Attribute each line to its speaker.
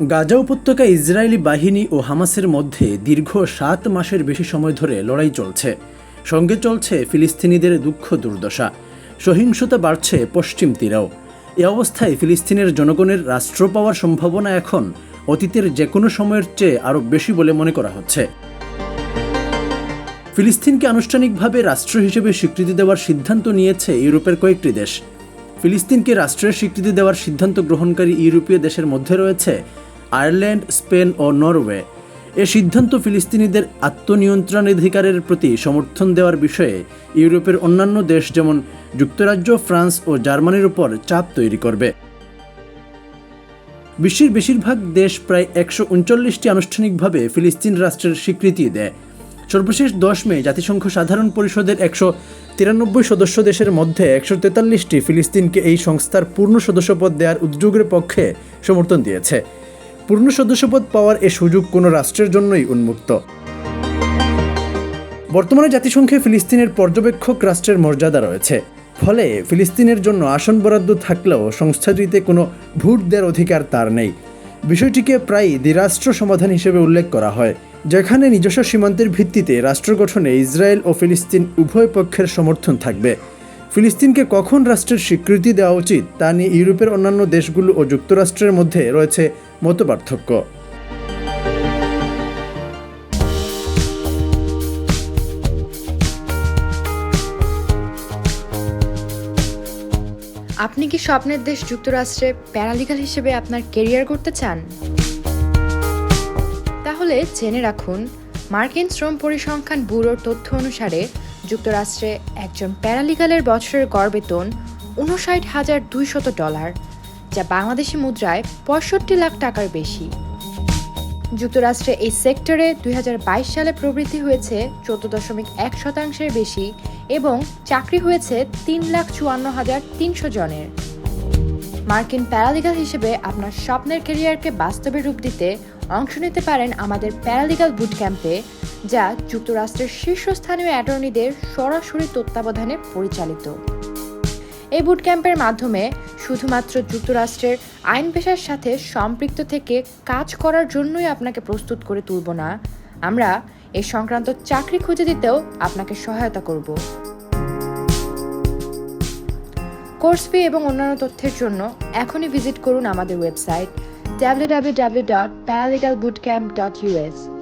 Speaker 1: গাজা উপত্যকায় ইসরায়েলি বাহিনী ও হামাসের মধ্যে দীর্ঘ সাত মাসের বেশি সময় ধরে লড়াই চলছে। সঙ্গে চলছে ফিলিস্তিনিদের দুঃখ দুর্দশা। সহিংসতা বাড়ছে পশ্চিম তীরেও। এ অবস্থায় ফিলিস্তিনের জনগণের রাষ্ট্র পাওয়ার সম্ভাবনা এখন অতীতের যে কোনো সময়ের চেয়ে আরও বেশি বলে মনে করা হচ্ছে। ফিলিস্তিনকে আনুষ্ঠানিকভাবে রাষ্ট্র হিসেবে স্বীকৃতি দেওয়ার সিদ্ধান্ত নিয়েছে ইউরোপের কয়েকটি দেশ। ফিলিস্তিনকে রাষ্ট্রের স্বীকৃতি দেওয়ার সিদ্ধান্ত গ্রহণকারী ইউরোপীয় দেশের মধ্যে রয়েছে, আয়ারল্যান্ড, স্পেন ও নরওয়ে। এ সিদ্ধান্ত ফিলিস্তিনিদের আত্মনিয়ন্ত্রণাধিকারের প্রতি সমর্থন দেওয়ার বিষয়ে ইউরোপের অন্যান্য দেশ যেমন যুক্তরাজ্য, ফ্রান্স ও জার্মানির উপর চাপ তৈরি করবে। বিশ্বের বেশিরভাগ দেশ প্রায় একশো আনুষ্ঠানিকভাবে ফিলিস্তিন রাষ্ট্রের স্বীকৃতি দেয়। সর্বশেষ দশ মে জাতিসংঘ সাধারণ পরিষদের একশো তিরানব্বই সদস্য দেশের মধ্যে একশো তেতাল্লিশটি ফিলিস্তিনকে এই সংস্থার পূর্ণ সদস্যপদ দেওয়ার উদ্যোগের পক্ষে সমর্থন দিয়েছে। পূর্ণ সদস্যপদ পাওয়ার এ সুযোগ কোনো রাষ্ট্রের জন্যই উন্মুক্ত। বর্তমানে জাতিসংঘে ফিলিস্তিনের পর্যবেক্ষক রাষ্ট্রের মর্যাদা রয়েছে। ফলে ফিলিস্তিনের জন্য আসন বরাদ্দ থাকলেও সংস্থাটিতে কোনো ভোট দেওয়ার অধিকার তার নেই। বিষয়টিকে প্রায়ই দ্বিরাষ্ট্র সমাধান হিসেবে উল্লেখ করা হয়। যেখানে নিজস্ব সীমান্তের ভিত্তিতে রাষ্ট্র গঠনে ইসরায়েল ও ফিলিস্তিন উভয় পক্ষের সমর্থন থাকবে। ফিলিস্তিনকে কখন রাষ্ট্রের স্বীকৃতি দেওয়া উচিত তা নিয়ে ইউরোপের অন্যান্য দেশগুলো ও যুক্তরাষ্ট্রের মধ্যে রয়েছে মতপার্থক্য।
Speaker 2: আপনি কি স্বপ্নের দেশ যুক্তরাষ্ট্রে প্যারালিগাল হিসেবে আপনার কেরিয়ার করতে চান? তাহলে জেনে রাখুন, মার্কিন শ্রম পরিসংখ্যান ব্যুরোর তথ্য অনুসারে যুক্তরাষ্ট্রে একজন প্যারালিগালের বছরের গড় বেতন উনষাট হাজার দুইশত ডলার, যা বাংলাদেশি মুদ্রায় পঁয়ষট্টি লাখ টাকার বেশি। যুক্তরাষ্ট্রে এই সেক্টরে দুই হাজার বাইশ সালে প্রবৃদ্ধি হয়েছে চোদ্দ দশমিক এক শতাংশের বেশি এবং চাকরি হয়েছে তিন লাখ চুয়ান্ন হাজার তিনশো জনের। মার্কিন প্যারালিগাল হিসেবে আপনার স্বপ্নের ক্যারিয়ারকে বাস্তবে রূপ দিতে অংশ নিতে পারেন আমাদের প্যারালিগাল বুট ক্যাম্পে যা যুক্তরাষ্ট্রের শীর্ষস্থানীয় অ্যাটর্নিদের সরাসরি তত্ত্বাবধানে পরিচালিত। এই বুট ক্যাম্পের মাধ্যমে শুধুমাত্র যুক্তরাষ্ট্রের আইন পেশার সাথে সম্পৃক্ত থেকে কাজ করার জন্যই আপনাকে প্রস্তুত করে তুলব না। আমরা এ সংক্রান্ত চাকরি খুঁজে দিতেও আপনাকে সহায়তা করব। কোর্স ফি এবং অন্যান্য তথ্যের জন্য এখনই ভিজিট করুন আমাদের ওয়েবসাইট www.paralegalbootcamp.us